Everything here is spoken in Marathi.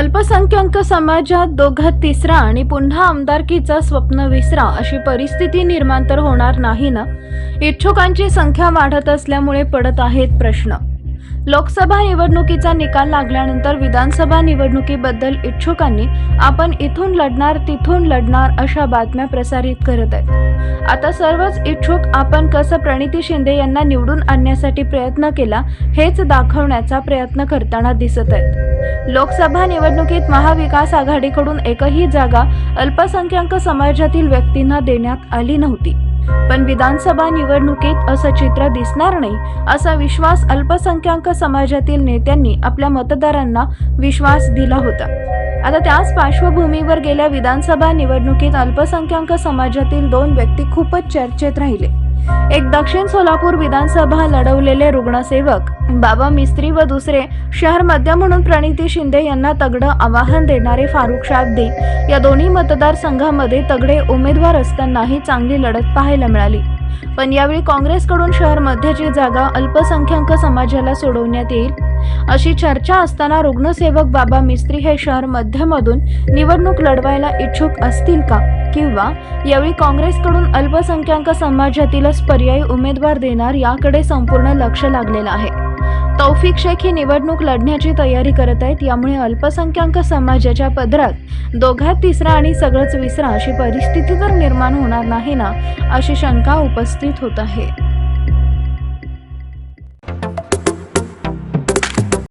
अल्पसंख्याक समाजात दोघात तिसरा आणि पुन्हा आमदारकीचा स्वप्न विसरा अशी परिस्थिती निर्माण तर होणार नाही ना? इच्छुकांची संख्या वाढत असल्यामुळे पडत आहेत प्रश्न. लोकसभा निवडणुकीचा निकाल लागल्यानंतर विधानसभा निवडणुकीबद्दल इच्छुकांनी आपण इथून लढणार तिथून लढणार अशा बातम्या प्रसारित करत आहेत. आता सर्वच इच्छुक आपण कसं प्रणिती शिंदे यांना निवडून आणण्यासाठी प्रयत्न केला हेच दाखवण्याचा प्रयत्न करताना दिसत आहेत. लोकसभा निवडणुकीत महाविकास आघाडीकडून एकही जागा अल्पसंख्याक समाजातील व्यक्तींना देण्यात आली नव्हती. पण विधानसभा निवडणुकीत असं चित्र दिसणार नाही असा विश्वास अल्पसंख्याक समाजातील नेत्यांनी आपल्या मतदारांना विश्वास दिला होता. आता त्याच पार्श्वभूमीवर गेल्या विधानसभा निवडणुकीत अल्पसंख्याक समाजातील दोन व्यक्ती खूपच चर्चेत राहिले. एक दक्षिण सोलापूर विधानसभा लढवलेले रुग्णसेवक बाबा मिस्त्री व दुसरे शहर मध्य म्हणून प्रणिती शिंदे यांना तगडं आवाहन देणारे फारुख शाब्दी. या दोन्ही मतदारसंघामध्ये तगडे उमेदवार असतानाही चांगली लढत पाहायला मिळाली. पण यावेळी काँग्रेसकडून शहर मध्यची जागा अल्पसंख्याक समाजाला सोडवण्यात येईल. अशी चर्चा असताना रुग्णसेवक बाबा मिस्त्री हे शहर मध्यमधून निवडणूक लढवायला इच्छुक असतील का? किंवा यावेळी काँग्रेसकडून अल्पसंख्याक समाजातीलच पर्यायी उमेदवार देणार याकडे संपूर्ण लक्ष लागलेलं आहे. तौफिक शेख ही निवडणूक लढण्याची तयारी करत आहेत. यामुळे अल्पसंख्याक समाजाच्या पदरात दोघात तिसरा आणि सगळंच विसरा अशी परिस्थिती तर निर्माण होणार नाही ना अशी शंका उपस्थित होत आहे.